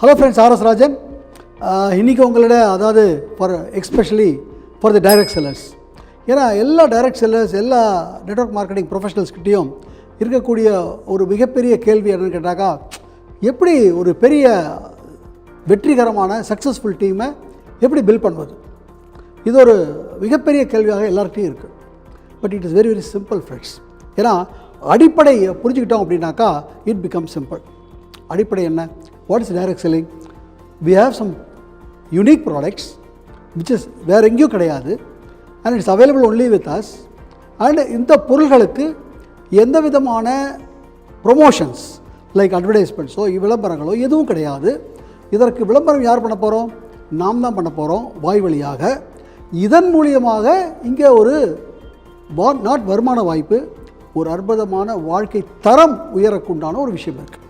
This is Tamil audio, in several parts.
ஹலோ ஃப்ரெண்ட்ஸ் ஆர்எஸ் ராஜன் இன்றைக்கி உங்களோட அதாவது for especially for the direct sellers ஏன்னா எல்லா டைரக்ட் செல்லர்ஸ் எல்லா நெட்வொர்க் மார்க்கெட்டிங் ப்ரொஃபஷனல்ஸ்கிட்டையும் இருக்கக்கூடிய ஒரு மிகப்பெரிய கேள்வி என்னன்னு கேட்டாக்கா எப்படி ஒரு பெரிய வெற்றிகரமான சக்ஸஸ்ஃபுல் டீமை எப்படி பில்ட் பண்ணுவது? இது ஒரு மிகப்பெரிய கேள்வியாக எல்லார்கிட்டையும் இருக்குது but it is very very simple friends ஏன்னா அடிப்படை புரிஞ்சுக்கிட்டோம் அப்படின்னாக்கா இட் பிகம் சிம்பிள் அடிப்படை என்ன? What is direct selling we have some unique products which is வேறு எங்கேயும் கிடையாது and it's available only with us and இந்த பொருள்களுக்கு எந்த விதமான ப்ரொமோஷன்ஸ் லைக் அட்வர்டைஸ்மெண்ட்ஸோ விளம்பரங்களோ எதுவும் கிடையாது. இதற்கு விளம்பரம் யார் பண்ண போகிறோம் நாம் தான் பண்ண போகிறோம் வாய் வழியாக. இதன் மூலியமாக இங்கே ஒரு வா நாட் வருமான வாய்ப்பு ஒரு அற்புதமான வாழ்க்கை தரம் உயரக்குண்டான ஒரு விஷயம் இருக்குது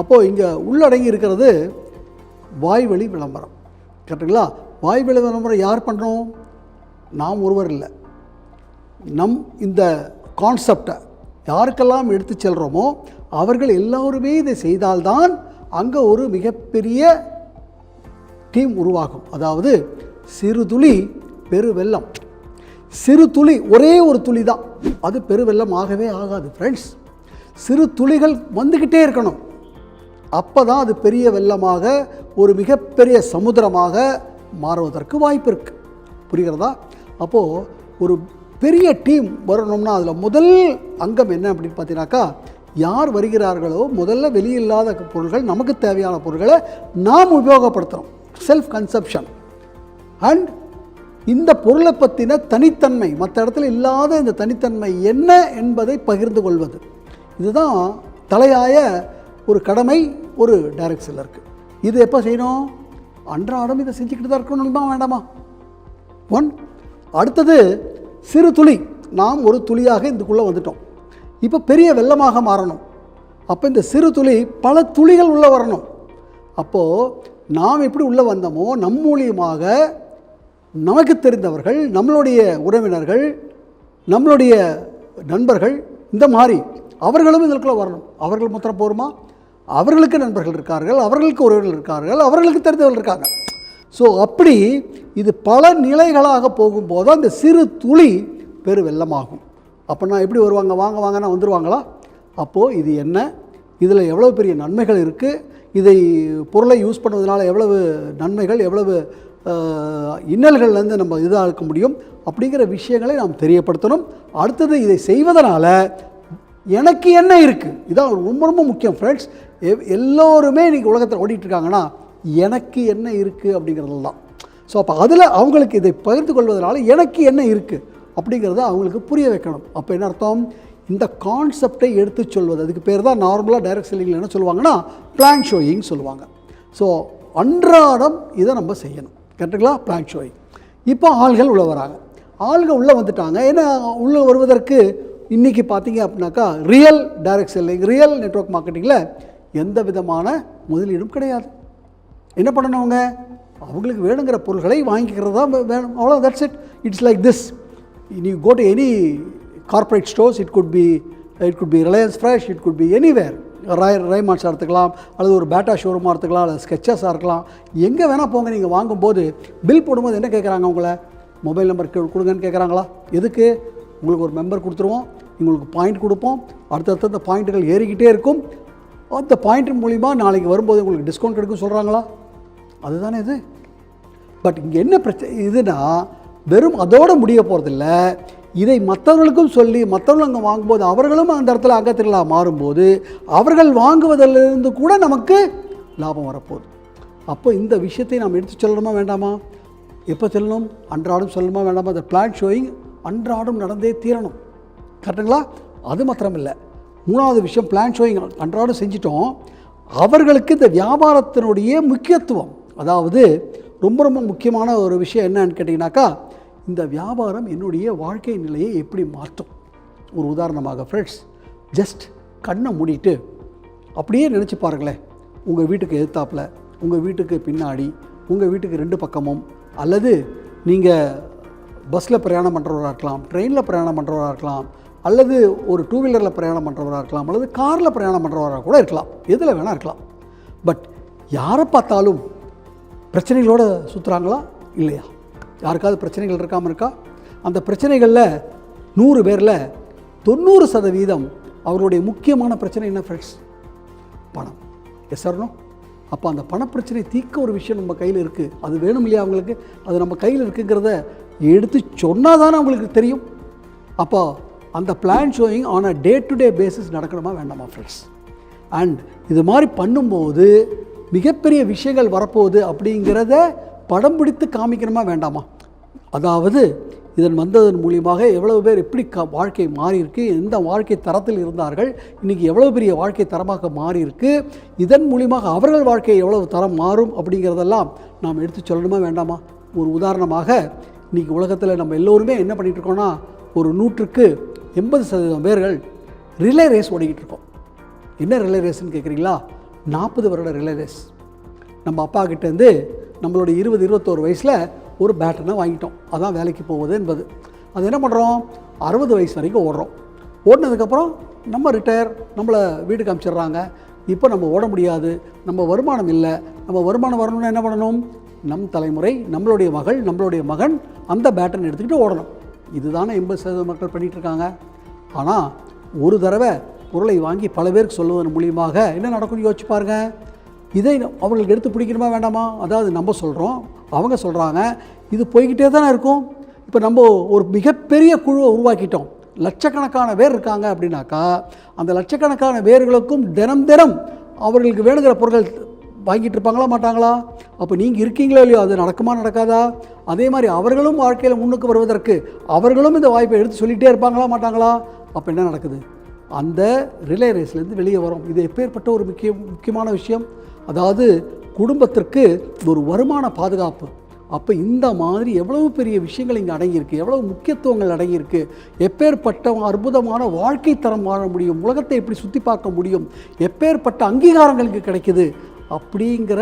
அப்போது இங்கே உள்ளடங்கி இருக்கிறது வாய்வழி விளம்பரம். கரெக்டுங்களா வாய்வழி விளம்பரம் யார் பண்ணுறோம் நாம் ஒருவர் இல்லை. நம் இந்த கான்செப்டை யாருக்கெல்லாம் எடுத்து செல்கிறோமோ அவர்கள் எல்லோருமே இதை செய்தால்தான் அங்கே ஒரு மிகப்பெரிய டீம் உருவாகும். அதாவது சிறு துளி பெரு சிறு துளி ஒரே ஒரு துளி தான் அது பெருவெள்ளம் ஆகவே ஆகாது ஃப்ரெண்ட்ஸ் சிறு துளிகள் வந்துக்கிட்டே இருக்கணும். அப்போ தான் அது பெரிய வெள்ளமாக ஒரு மிகப்பெரிய சமுத்திரமாக மாறுவதற்கு வாய்ப்பு இருக்குது புரிகிறதா? அப்போது ஒரு பெரிய டீம் வரணும்னா அதில் முதல் அங்கம் என்ன அப்படின்னு பார்த்தீங்கன்னாக்கா யார் வருகிறார்களோ முதல்ல வெளியில்லாத பொருள்கள் நமக்கு தேவையான பொருட்களை நாம் உபயோகப்படுத்துகிறோம் செல்ஃப் கன்சப்ஷன் அண்ட் இந்த பொருளை பற்றின தனித்தன்மை மற்ற இடத்துல இல்லாத இந்த தனித்தன்மை என்ன என்பதை பகிர்ந்து கொள்வது. இதுதான் தலையாய ஒரு கடமை ஒரு டைரக்ட் செல்லருக்கு இது எப்போ செய்யணும்? அன்றாடம் இதை செஞ்சுக்கிட்டு தான் இருக்கணுமா வேண்டாமா? ஒன் அடுத்தது சிறு துளி. நாம் ஒரு துளியாக இதுக்குள்ளே வந்துட்டோம். இப்போ பெரிய வெள்ளமாக மாறணும். அப்போ இந்த சிறு துளி பல துளிகள் உள்ளே வரணும். அப்போது நாம் எப்படி உள்ளே வந்தோமோ நம் மூலியமாக நமக்கு தெரிந்தவர்கள் நம்மளுடைய உறவினர்கள் நம்மளுடைய நண்பர்கள் இந்த மாதிரி அவர்களும் இதற்குள்ளே வரணும். அவர்கள் மாத்திரம் போருமா? அவர்களுக்கு நண்பர்கள் இருக்கார்கள் அவர்களுக்கு உறவுகள் இருக்கார்கள் அவர்களுக்கு தெரிந்தவர்கள் இருக்காங்க. ஸோ அப்படி இது பல நிலைகளாக போகும்போது அந்த சிறு துளி பெரு வெள்ளமாகும். அப்படின்னா எப்படி வருவாங்க? வாங்க வாங்கன்னா வந்துடுவாங்களா அப்போது இது என்ன? இதில் எவ்வளோ பெரிய நன்மைகள் இருக்குது இதை பொருளை யூஸ் பண்ணுவதனால எவ்வளவு நன்மைகள் எவ்வளவு இன்னல்கள்லேருந்து நம்ம இதாக இருக்க முடியும்? அப்படிங்கிற விஷயங்களை நாம் தெரியப்படுத்தணும். அடுத்தது இதை செய்வதனால் எனக்கு என்ன இருக்குது இதான் ரொம்ப ரொம்ப முக்கியம் ஃப்ரெண்ட்ஸ் எல்லோருமே இன்றைக்கி உலகத்தில் ஓடிட்டுருக்காங்கன்னா எனக்கு என்ன இருக்குது அப்படிங்கிறது தான் ஸோ அப்போ அதில் அவங்களுக்கு இதை பகிர்ந்து கொள்வதனால எனக்கு என்ன இருக்குது அப்படிங்கிறத அவங்களுக்கு புரிய வைக்கணும். அப்போ என்ன அர்த்தம்? இந்த கான்செப்டை எடுத்து சொல்வது. அதுக்கு பேர் தான் நார்மலாக டைரக்ட் செல்லிங்கில் என்ன சொல்லுவாங்கன்னா பிளான் ஷோயிங் சொல்லுவாங்க. ஸோ அன்றாடம் இதை நம்ம செய்யணும். கரெக்டுங்களா பிளான் ஷோயிங் இப்போ ஆள்கள் உள்ளே வராங்க. ஆள்கள் உள்ளே வந்துட்டாங்க. ஏன்னா உள்ளே வருவதற்கு இன்றைக்கி பார்த்தீங்க அப்படின்னாக்கா real direct selling real network மார்க்கெட்டிங்கில் எந்த விதமான முதலீடும் கிடையாது. என்ன பண்ணணும் அவங்க? அவங்களுக்கு வேணுங்கிற பொருள்களை வாங்கிக்கிறது தான் வேணும். அவ்வளோ that's it it's like this நீ go to any corporate stores it could be it could be Reliance Fresh it could be anywhere Rai ரைமார்ட்ஸாக எடுத்துக்கலாம் அல்லது ஒரு பேட்டா ஷோரூமாக எடுத்துக்கலாம் அல்லது ஸ்கெச்சஸாக இருக்கலாம். எங்கே வேணால் போங்க நீங்கள் வாங்கும்போது பில் போடும்போது என்ன கேட்குறாங்க உங்களை? மொபைல் நம்பர் கொடுங்கன்னு கேட்குறாங்களா எதுக்கு? உங்களுக்கு ஒரு மெம்பர் கொடுத்துருவோம் உங்களுக்கு பாயிண்ட் கொடுப்போம். அடுத்தடுத்த அந்த பாயிண்ட்டுகள் ஏறிக்கிட்டே இருக்கும். அந்த பாயிண்ட் மூலிமா நாளைக்கு வரும்போது உங்களுக்கு டிஸ்கவுண்ட் கிடைக்கும் சொல்கிறாங்களா அதுதானே இது. பட் இங்கே என்ன பிரச்சனை இதுனா வெறும் அதோடு முடிய போகிறதில்ல இதை மற்றவர்களுக்கும் சொல்லி மற்றவர்கள் அங்கே வாங்கும்போது அவர்களும் அந்த இடத்துல அங்கத்திரலாக மாறும்போது அவர்கள் வாங்குவதிலிருந்து கூட நமக்கு லாபம் வரப்போகுது. அப்போ இந்த விஷயத்தை நாம் எடுத்து சொல்லணுமா வேண்டாமா? எப்போ சொல்லணும்? அன்றாடம் சொல்லணுமா வேண்டாமா? இந்த பிளான் ஷோயிங் அன்றாடம் நடந்தே தீரணும். கரெக்டுங்களா? அது மாத்திரம் இல்லை மூணாவது விஷயம் பிளான் ஷோயிங் அன்றாடம் செஞ்சிட்டோம். அவர்களுக்கு இந்த வியாபாரத்தினுடைய முக்கியத்துவம். அதாவது ரொம்ப ரொம்ப முக்கியமான ஒரு விஷயம் என்னன்னு கேட்டிங்கனாக்கா இந்த வியாபாரம் என்னுடைய வாழ்க்கை நிலையை எப்படி மாற்றும்? ஒரு உதாரணமாக ஃப்ரெண்ட்ஸ் ஜஸ்ட் கண்ணை மூடிட்டு அப்படியே நினச்சி பாருங்களேன். உங்கள் வீட்டுக்கு எதிர்த்தாப்பில் உங்கள் வீட்டுக்கு பின்னாடி உங்கள் வீட்டுக்கு ரெண்டு பக்கமும் அல்லது நீங்கள் பஸ்ஸில் பிரயாணம் பண்ணுறவராக இருக்கலாம் ட்ரெயினில் பிரயாணம் பண்ணுறவராக இருக்கலாம் அல்லது ஒரு டூ வீலரில் பிரயாணம் பண்ணுறவராக இருக்கலாம் அல்லது காரில் பிரயாணம் பண்ணுறவராக கூட இருக்கலாம் எதில் வேணால் இருக்கலாம். பட் யாரை பார்த்தாலும் பிரச்சனைகளோடு சுற்றுறாங்களா இல்லையா? யாருக்காவது பிரச்சனைகள் இருக்காமல் இருக்கா? அந்த பிரச்சனைகளில் நூறு பேரில் தொண்ணூறு சதவீதம் அவருடைய முக்கியமான பிரச்சனை என்ன ஃப்ரெண்ட்ஸ் பணம். எஸ் ஆர்னோ அப்போ அந்த பணப்பிரச்சனை தீர்க்க ஒரு விஷயம் நம்ம கையில் இருக்குது அது வேணும் இல்லையா அவங்களுக்கு? அது நம்ம கையில் இருக்குங்கிறத எடுத்து சொன்னால் தானே அவங்களுக்கு தெரியும்? அப்போ அந்த plan showing on a day to day basis நடக்கணுமா வேண்டாமா ஃப்ரெண்ட்ஸ் அண்ட் இது மாதிரி பண்ணும்போது மிகப்பெரிய விஷயங்கள் வரப்போகுது அப்படிங்கிறத படம் பிடித்து காமிக்கணுமா வேண்டாமா? அதாவது இதன் வந்ததன் மூலியமாக எவ்வளவு பேர் எப்படி க வாழ்க்கை மாறியிருக்கு எந்த வாழ்க்கை தரத்தில் இருந்தார்கள் இன்றைக்கி எவ்வளோ பெரிய வாழ்க்கை தரமாக மாறியிருக்கு இதன் மூலியமாக அவர்கள் வாழ்க்கை எவ்வளவு தரம் மாறும் அப்படிங்கிறதெல்லாம் நாம் எடுத்து சொல்லணுமா வேண்டாமா? ஒரு உதாரணமாக இன்றைக்கி உலகத்தில் நம்ம எல்லோருமே என்ன பண்ணிகிட்டு இருக்கோம்னா ஒரு நூற்றுக்கு எண்பது சதவீதம் பேர்கள் ரிலே ரேஸ் ஓடிக்கிட்டு இருக்கோம் என்ன ரிலே ரேஸ்ன்னு கேட்குறீங்களா நாற்பது வருட ரிலே ரேஸ் நம்ம அப்பா கிட்டேருந்து நம்மளுடைய இருபது இருபத்தோரு வயசில் ஒரு பேட்டனை வாங்கிட்டோம். அதான் வேலைக்கு போவது என்பது. அது என்ன பண்ணுறோம் அறுபது வயசு வரைக்கும் ஓடுறோம். ஓடினதுக்கப்புறம் நம்ம ரிட்டையர் நம்மளை வீட்டுக்கு அனுப்பிச்சிடுறாங்க இப்போ நம்ம ஓட முடியாது. நம்ம வருமானம் இல்லை. நம்ம வருமானம் வரணும்னா என்ன பண்ணணும்? நம் தலைமுறை நம்மளுடைய மகள் நம்மளுடைய மகன் அந்த பேட்டன் எடுத்துக்கிட்டு ஓடணும். இதுதானே எண்பது சதவீத மக்கள் பண்ணிகிட்டு இருக்காங்க ஆனால் ஒரு தடவை பொருளை வாங்கி பல பேருக்கு சொல்லுவதன் மூலியமாக என்ன நடக்கும்னு யோசிச்சு பாருங்க. இதை அவங்களுக்கு எடுத்து பிடிக்கணுமா வேண்டாமா? அதாவது நம்ம சொல்கிறோம் அவங்க சொல்கிறாங்க இது போய்கிட்டே தானே இருக்கும். இப்போ நம்ம ஒரு மிகப்பெரிய குழுவை உருவாக்கிட்டோம். லட்சக்கணக்கான பேர் இருக்காங்க அப்படின்னாக்கா அந்த லட்சக்கணக்கான பேர்களுக்கும் தினம் தினம் அவர்களுக்கு வேணுங்கிற பொருட்கள் வாங்கிட்டு இருப்பாங்களா மாட்டாங்களா? அப்போ நீங்கள் இருக்கீங்களோ இல்லையோ? அது நடக்குமா நடக்காதா? அதே மாதிரி அவர்களும் வாழ்க்கையில் முன்னுக்கு வருவதற்கு அவர்களும் இந்த வாய்ப்பை எடுத்து சொல்லிகிட்டே இருப்பாங்களா மாட்டாங்களா? அப்போ என்ன நடக்குது? அந்த ரிலே ரேஸ்லேருந்து வெளியே வரும். இது எப்பேற்பட்ட ஒரு முக்கிய முக்கியமான விஷயம். அதாவது குடும்பத்திற்கு ஒரு வருமான பாதுகாப்பு. அப்போ இந்த மாதிரி எவ்வளவு பெரிய விஷயங்கள் இங்கே அடங்கியிருக்கு எவ்வளவு முக்கியத்துவங்கள் அடங்கியிருக்கு எப்பேற்பட்ட அற்புதமான வாழ்க்கை தரம் வாழ முடியும் உலகத்தை எப்படி சுற்றி பார்க்க முடியும் எப்பேற்பட்ட அங்கீகாரங்களுக்கு கிடைக்குது அப்படிங்கிற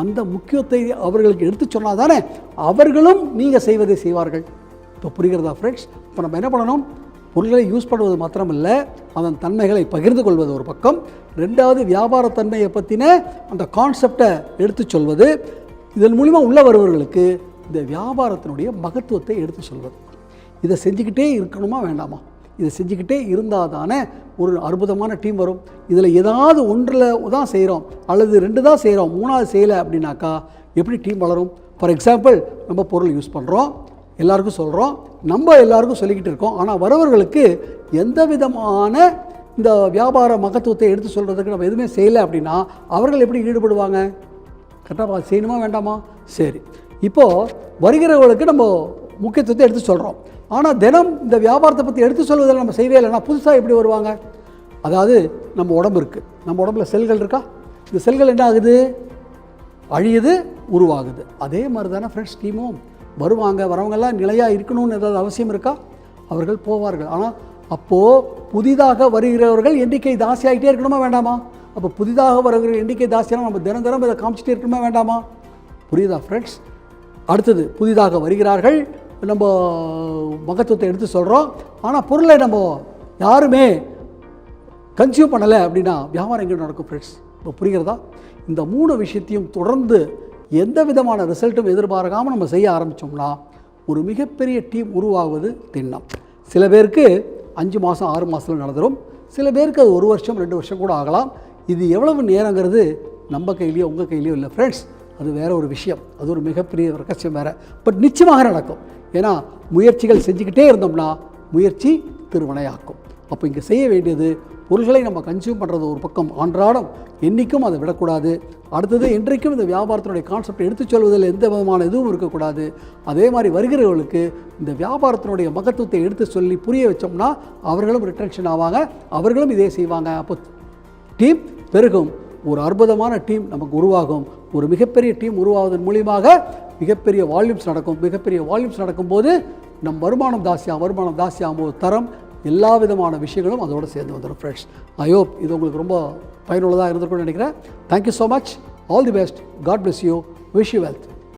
அந்த முக்கியத்தை அவர்களுக்கு எடுத்து சொன்னால் தானே அவர்களும் நீங்கள் செய்வதை செய்வார்கள். இப்போ புரிகிறதா ஃப்ரெண்ட்ஸ் இப்போ நம்ம என்ன பண்ணணும்? பொருள்களை யூஸ் பண்ணுவது மாத்திரமில்லை அதன் தன்மைகளை பகிர்ந்து கொள்வது ஒரு பக்கம். ரெண்டாவது வியாபாரத்தன்மையை பற்றின அந்த கான்செப்டை எடுத்து சொல்வது. இதன் மூலிமா உள்ள வருபவர்களுக்கு இந்த வியாபாரத்தினுடைய மகத்துவத்தை எடுத்து சொல்வது. இதை செஞ்சுக்கிட்டே இருக்கணுமா வேண்டாமா? இதை செஞ்சுக்கிட்டே இருந்தால் தானே ஒரு அற்புதமான டீம் வரும். இதில் ஏதாவது ஒன்றில் தான் செய்கிறோம் அல்லது ரெண்டு தான் செய்கிறோம் மூணாவது செய்யலை அப்படின்னாக்கா எப்படி டீம் வளரும்? ஃபார் எக்ஸாம்பிள் நம்ம பொருள் யூஸ் பண்ணுறோம் எல்லாருக்கும் சொல்கிறோம் நம்ம எல்லாருக்கும் சொல்லிக்கிட்டு இருக்கோம். ஆனால் வரவர்களுக்கு எந்த விதமான இந்த வியாபார மகத்துவத்தை எடுத்து சொல்கிறதுக்கு நம்ம எதுவுமே செய்யலை அப்படின்னா அவர்கள் எப்படி ஈடுபடுவாங்க? கரெக்டாக செய்யணுமா வேண்டாமா? சரி. இப்போது வருகிறவர்களுக்கு நம்ம முக்கியத்துவத்தை எடுத்து சொல்கிறோம் ஆனால் தினம் இந்த வியாபாரத்தை பற்றி எடுத்து சொல்வதில் நம்ம செய்வே இல்லைன்னா புதுசாக எப்படி வருவாங்க? அதாவது நம்ம உடம்பு இருக்குது நம்ம உடம்புல செல்கள் இருக்கா? இந்த செல்கள் என்ன ஆகுது? அழியுது உருவாகுது. அதே மாதிரி தானே ஃப்ரெண்ட்ஸ் டீமும் வருவாங்க வரவங்கெல்லாம் நிலையாக இருக்கணும்னு ஏதாவது அவசியம் இருக்கா? அவர்கள் போவார்கள். ஆனால் அப்போது புதிதாக வருகிறவர்கள் எண்ணிக்கை தாசியாகிட்டே இருக்கணுமா வேண்டாமா? அப்போ புதிதாக வருகிற எண்ணிக்கை தாசியாக நம்ம தினம் தினம் இதை காமிச்சிட்டே இருக்கணுமா வேண்டாமா? புரியுதா ஃப்ரெண்ட்ஸ் அடுத்தது புதிதாக வருகிறார்கள் நம்ம மகத்துவத்தை எடுத்து சொல்கிறோம் ஆனால் பொருளை நம்ம யாருமே கன்சியூம் பண்ணலை அப்படின்னா வியாபாரம் எங்கே நடக்கும் ஃப்ரெண்ட்ஸ் இப்போ புரிகிறதா? இந்த மூணு விஷயத்தையும் தொடர்ந்து எந்த விதமான ரிசல்ட்டும் எதிர்பார்க்காமல் நம்ம செய்ய ஆரம்பித்தோம்னா ஒரு மிகப்பெரிய டீம் உருவாகுவது திண்ணம். சில பேருக்கு அஞ்சு மாதம் ஆறு மாதத்தில் நடந்துடும் சில பேருக்கு அது ஒரு வருஷம் ரெண்டு வருஷம் கூட ஆகலாம். இது எவ்வளவு நேரங்கிறது நம்ம கையிலையோ உங்கள் கையிலையோ இல்லை ஃப்ரெண்ட்ஸ் அது வேற ஒரு விஷயம். அது ஒரு மிகப்பெரிய ரகசியம் வேறு. பட் நிச்சயமாக நடக்கும். ஏன்னா முயற்சிகள் செஞ்சுக்கிட்டே இருந்தோம்னா முயற்சி திருவினையாக்கும். அப்போ இங்கே செய்ய வேண்டியது பொருள்களை நம்ம கன்சியூம் பண்ணுறது ஒரு பக்கம் அன்றாடம் என்றைக்கும் அதை விடக்கூடாது. அடுத்தது இன்றைக்கும் இந்த வியாபாரத்தினுடைய கான்செப்ட் எடுத்துச் சொல்வதில் எந்த விதமான இதுவும் இருக்கக்கூடாது. அதே மாதிரி வருகிறவர்களுக்கு இந்த வியாபாரத்தினுடைய மகத்துவத்தை எடுத்து சொல்லி புரிய வச்சோம்னா அவர்களும் ரிட்டன்ஷன் ஆவாங்க அவர்களும் இதே செய்வாங்க. அப்போ டீம் பெருகும். ஒரு அற்புதமான டீம் நமக்கு உருவாகும். ஒரு மிகப்பெரிய டீம் உருவாவதன் மூலியமாக மிகப்பெரிய வால்யூம்ஸ் நடக்கும். மிகப்பெரிய வால்யூம்ஸ் நடக்கும்போது நம் வருமானம் தாசியாகும் வருமானம் தாசியாகும் போது தரம் எல்லா விதமான விஷயங்களும் அதோடு சேர்ந்து வந்துடும் ஃப்ரெண்ட்ஸ் ஐ ஹோப் இது உங்களுக்கு ரொம்ப பயனுள்ளதாக இருந்திருக்கும்னு நினைக்கிறேன். Thank you so much all the best god bless you wish you wealth